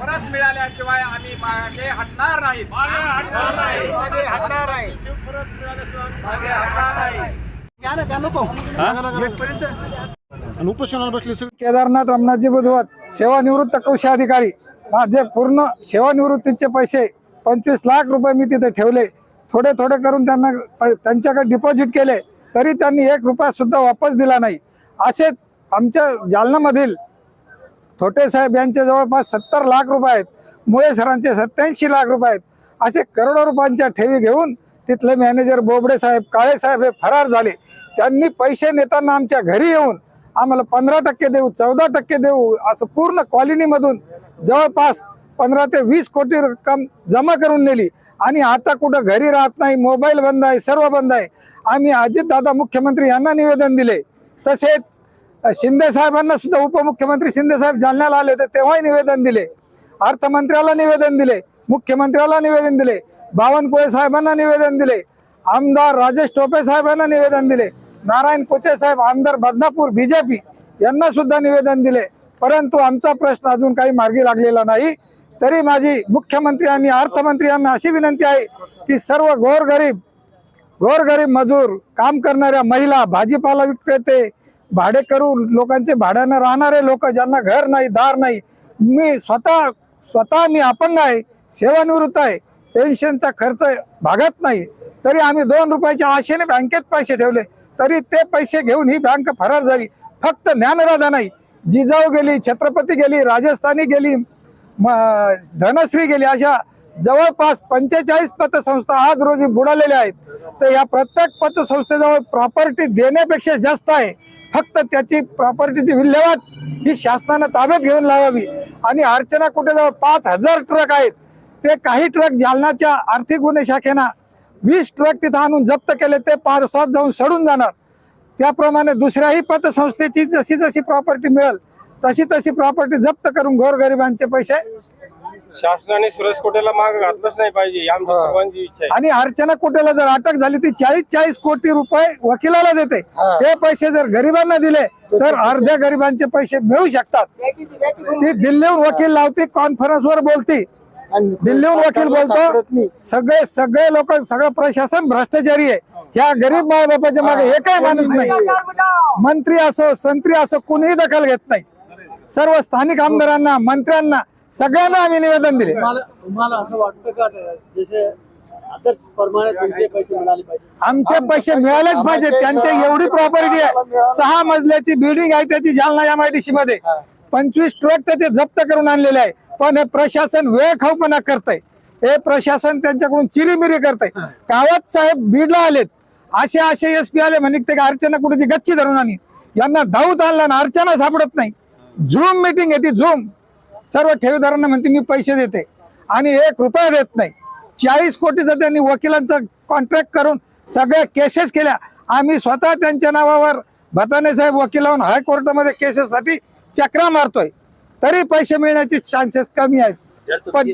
परत मिळाल्याशिवाय आम्ही मागे हटणार नाही. केदारनाथ रमनाथजी बुधवत सेवानिवृत्त कृषी अधिकारी. माझे पूर्ण सेवानिवृत्तीचे पैसे पंचवीस लाख रुपये मी तिथे ठेवले. थोडे थोडे करून त्यांना प- त्यांच्याकडे डिपॉझिट केले. तरी त्यांनी एक रुपया सुद्धा वापस दिला नाही. असेच आमच्या जालन्यामधील थोटे साहेब यांचे जवळपास सत्तर लाख रुपये आहेत. मुळे सरांचे सत्याऐंशी लाख रुपये आहेत. असे करोडो रुपयांच्या ठेवी घेऊन तिथले मॅनेजर बोबडे साहेब काळे साहेब हे फरार झाले. त्यांनी पैसे नेताना आमच्या घरी येऊन आम्हाला पंधरा टक्के देऊ चौदा टक्के देऊ असं पूर्ण कॉलनीमधून जवळपास पंधरा ते वीस कोटी रक्कम जमा करून नेली. आणि आता कुठं घरी राहत नाही मोबाईल बंद आहे सर्व बंद आहे. आम्ही अजितदादा मुख्यमंत्री यांना निवेदन दिले. तसेच शिंदे साहेबांना सुद्धा उपमुख्यमंत्री शिंदे साहेब जालन्याला आले होते तेव्हाही निवेदन दिले. अर्थमंत्र्याला निवेदन दिले मुख्यमंत्र्याला निवेदन दिले बावनकुळे साहेबांना निवेदन दिले आमदार राजेश टोपे साहेबांना निवेदन दिले नारायण कोचे साहेब आमदार बदनापूर बीजेपी यांना सुद्धा निवेदन दिले. परंतु आमचा प्रश्न अजून काही मार्गी लागलेला नाही. तरी माझी मुख्यमंत्री आणि अर्थमंत्री यांना अशी विनंती आहे की सर्व गोरगरीब गोरगरीब मजूर काम करणाऱ्या महिला भाजीपाला विक्रेते भाडेकरू लोकांचे भाड्यानं राहणारे लोक ज्यांना घर नाही दार नाही मी स्वतः स्वतः मी अपंग आहे सेवानिवृत्त आहे पेन्शनचा खर्च भागत नाही तरी आम्ही दोन रुपयाच्या आशेने बँकेत पैसे ठेवले तरी ते पैसे घेऊन ही बँक फरार झाली. फक्त ज्ञानराधा नाही जिजाऊ गेली छत्रपती गेली राजस्थानी गेली म- धनश्री गेली अशा जवळपास पंचेचाळीस पतसंस्था आज रोजी बुडालेल्या आहेत. तर या प्रत्येक पतसंस्थेजवळ प्रॉपर्टी देण्यापेक्षा जास्त आहे. फक्त त्याची प्रॉपर्टीची विल्हेवाट ही शासनानं ताब्यात घेऊन लावावी. आणि अर्चना कुठे पाच हजार ट्रक आहेत. ते काही ट्रक जालनाच्या आर्थिक गुन्हे शाखेनं वीस ट्रक तिथं आणून जप्त केले ते पावसात जाऊन सडून जाणार. त्याप्रमाणे दुसऱ्याही पतसंस्थेची जशी जशी प्रॉपर्टी मिळेल तशी तशी प्रॉपर्टी जप्त करून गोरगरिबांचे पैसे शासनाने सुरेश कोटेला माग घातलंच नाही पाहिजे ही आमची सर्वांची इच्छा आहे. आणि अर्चना कुटेला जर अटक झाली ती चाळीस चाळीस कोटी रुपये वकिलाला देते. ते पैसे जर गरिबांना दिले तर अर्ध्या गरिबांचे पैसे मिळू शकतात. ती दिल्लीहून वकील लावते कॉन्फरन्स वर बोलती. दिल्लीहून वकील बोलतो सगळे सगळे लोक सगळं प्रशासन भ्रष्टाचारी आहे. ह्या गरीब माय बापाच्या मागे एकही माणूस नाही. मंत्री असो संत्री असो कुणीही दखल घेत नाही. सर्व स्थानिक आमदारांना मंत्र्यांना सगळ्यांना आम्ही निवेदन दिले. तुम्हाला तुम्हाला असं वाटतं का जसे आदर्श प्रमाणे तुमचे पैसे मिळाले पाहिजे? आमचे पैसे मिळालेच पाहिजे. त्यांची एवढी प्रॉपर्टी आहे. सहा मजल्याची बिल्डिंग आहे त्याची Jalna M I D C मध्ये. पंचवीस ट्रक त्याचे जप्त करून आणलेले आहे. पण हे प्रशासन वेळ खाऊपणा करतंय. हे प्रशासन त्यांच्याकडून चिरीमिरी करतंय. गावात साहेब बीडला आलेत. असे असे एस पी आले म्हणे ते का अर्चना कुठे गच्ची धरून आणि यांना धावत आणला ना अर्चना सापडत नाही. झूम मिटिंग आहे ती झूम सर्व ठेवीदारांना म्हणते मी पैसे देते. आणि एक रुपया देत नाही. चाळीस कोटीचा त्यांनी वकिलांचा कॉन्ट्रॅक्ट करून सगळ्या केसेस केल्या. आम्ही स्वतः त्यांच्या नावावर भताने साहेब वकील लावून हायकोर्टामध्ये केसेससाठी चक्रा मारतोय. तरी पैसे मिळण्याचे चान्सेस कमी आहेत. पण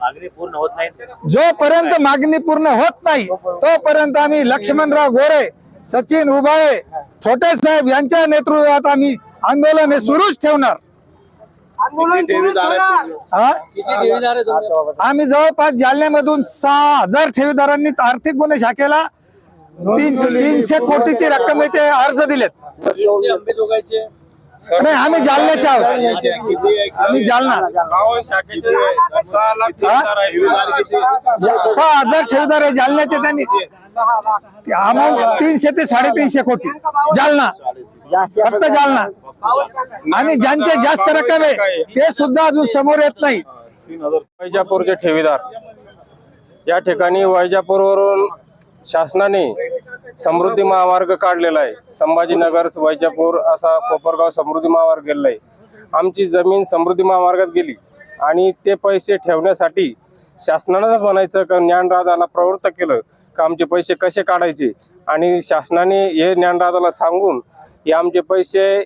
मागणी पूर्ण होत नाही जोपर्यंत मागणी पूर्ण होत नाही तोपर्यंत आम्ही लक्ष्मणराव गोरे सचिन उबाळे थोटे साहेब यांच्या नेतृत्वात आम्ही आंदोलन हे सुरूच ठेवणार. हा? आम्ही जवळपास जालन्यामधून सहा हजार ठेवीदारांनी आर्थिक गुन्हे शाखेला तीनशे तीनशे कोटीची रक्कमेचे अर्ज दिलेत. नाही आम्ही जालन्याचे आहोत. आम्ही जालना. बावन शाखेचे सहा लाख ठेवीदार आहेत. सहा हजार ठेवीदार आहे जालन्याचे त्यांनी. अमाऊंट तीनशे ते साडेतीनशे कोटी. जालना. फक्त जालना. आणि ज्यांचे जास्त रक्कम आहे ते सुद्धा अजून समोर येत नाही. वैजापूरचे ठेवीदार. या ठिकाणी वैजापूरवरून शासनाने समृद्धी महामार्ग काढलेला आहे. संभाजीनगर वैजापूर असा कोपरगाव समृद्धी महामार्ग गेलेला आहे. आमची जमीन समृद्धी महामार्गात गेली आणि ते पैसे ठेवण्यासाठी शासनानंच म्हणायचं का ज्ञानराजाला प्रवृत्त केलं का आमचे पैसे कसे काढायचे? आणि शासनाने हे ज्ञानराजाला सांगून हे आमचे पैसे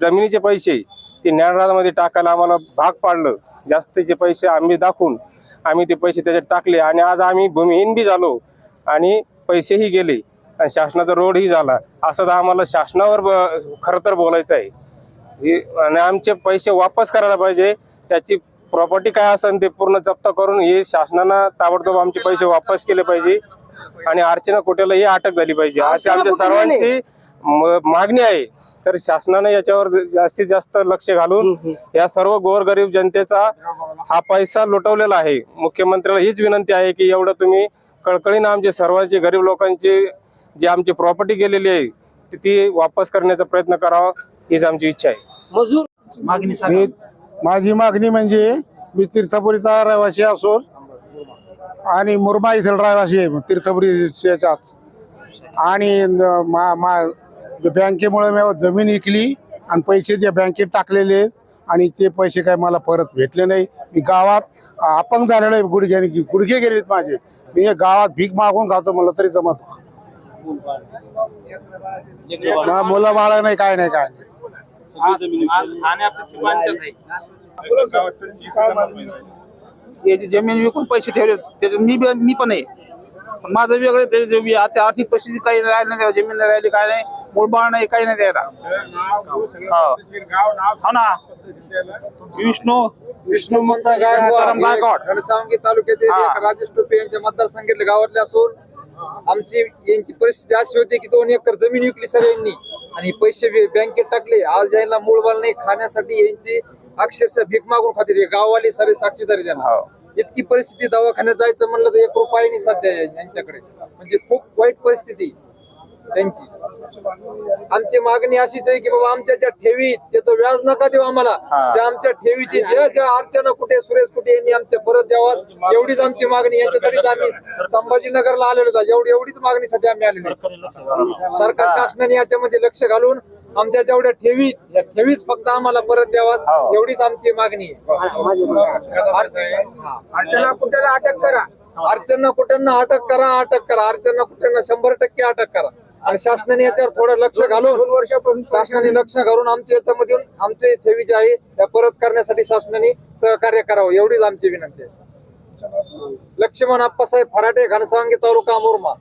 जमिनीचे पैसे ते ज्ञानराजामध्ये टाकायला आम्हाला भाग पाडलं. जास्तीचे पैसे आम्ही दाखवून आम्ही ते पैसे त्याच्यात टाकले आणि आज आम्ही भूमिहीन बी झालो आणि पैसेही गेले आणि शासनाचा रोडही झाला. असं तर आम्हाला शासनावर ब- खरं तर बोलायचं आहे. हे- आणि आमचे पैसे वापस करायला पाहिजे. त्याची प्रॉपर्टी काय असेल ते पूर्ण जप्त करून हे शासनानं ताबडतोब आमचे पैसे वापस केले पाहिजे. आणि अर्चना कोट्याला ही अटक झाली पाहिजे. अशी आमच्या सर्वांची मागणी आहे. तर शासनाने याच्यावर जास्तीत जास्त लक्ष घालून या सर्व गोरगरीब जनतेचा हा पैसा लुटवलेला आहे. मुख्यमंत्र्याला हीच विनंती आहे की एवढं तुम्ही कळकळीनं आमचे सर्वांचे गरीब लोकांची जी आमची प्रॉपर्टी गेलेली आहे ती- ती वापस करण्याचा प्रयत्न करावा हीच आमची इच्छा आहे. मजूर मी माझी मागणी म्हणजे मी तीर्थपुरीचा रहिवासी असून आणि मुरबा इथला रहिवासी आहे तीर्थपुरीच्याच आणि मा मा बँकेमुळे मी जमीन विकली आणि पैसे त्या बँकेत टाकलेले आणि ते पैसे काय मला परत भेटले नाही. मी गावात अपंग झालेलो आहे गुडघ्याने गुडघे गेलेत माझे. मी हे गावात भीक मागून खातो मला तरी जमत मुलं बाळ नाही काय नाही काय नाही. याची जमीन विकून पैसे ठेवले. त्याच्यात मी मी पण आहे. पण माझं वेगळं ते आता आर्थिक परिस्थिती काही राहिली नाही जमीन नाही राहिली काय नाही. मूळबाळ काही नाही द्यायला. हो. ना. विष्णू. विष्णू तालुक्यातील हा. राजेश टोपे यांच्या मतदारसंघातल्या गावातले असून आमची यांची परिस्थिती अशी होती की दोन एकर जमीन विकली सगळ्यांनी आणि पैसे बँकेत टाकले. आज यांना मूळबाल नाही. खाण्यासाठी यांची अक्षरशः भीक मागून खाते ते गाववाले सारे साक्षीदार त्यांना इतकी परिस्थिती दवाखान्यात जायचं म्हणलं तर एक रुपया नाही सध्या यांच्याकडे. म्हणजे खूप वाईट परिस्थिती त्यांची. आमची मागणी अशीच आहे की बाबा आमच्या ज्या ठेवी त्याचं व्याज नका देऊ आम्हाला. त्या आमच्या ठेवीची ज्या ज्या अर्चना कुठे सुरेश कुठे यांनी आमच्या परत द्यावा एवढीच आमची मागणी यांच्यासाठीच आम्ही संभाजीनगरला आलेलो होतो. एवढी एवढीच मागणीसाठी आम्ही आलेलो सरकार शासनाने याच्यामध्ये लक्ष घालून आमच्या जेवढ्या ठेवी या ठेवीच फक्त आम्हाला परत द्यावा एवढीच आमची मागणी आहे. अर्चना कुठेला अटक करा. अर्चना कुठ्यांना अटक करा अटक करा. अर्चना कुठ्यांना शंभर टक्के अटक करा. आणि शासनाने याच्यावर थोडं लक्ष घालून दोन वर्षापासून शासनाने लक्ष घालून आमच्या याच्यामधून आमचे ठेवी जे आहे त्या परत करण्यासाठी शासनाने सहकार्य करावं. एवढीच आमची विनंती आहे. लक्ष्मण आप्पासाहेब फराटे घनसावंगी तालुका मोरमा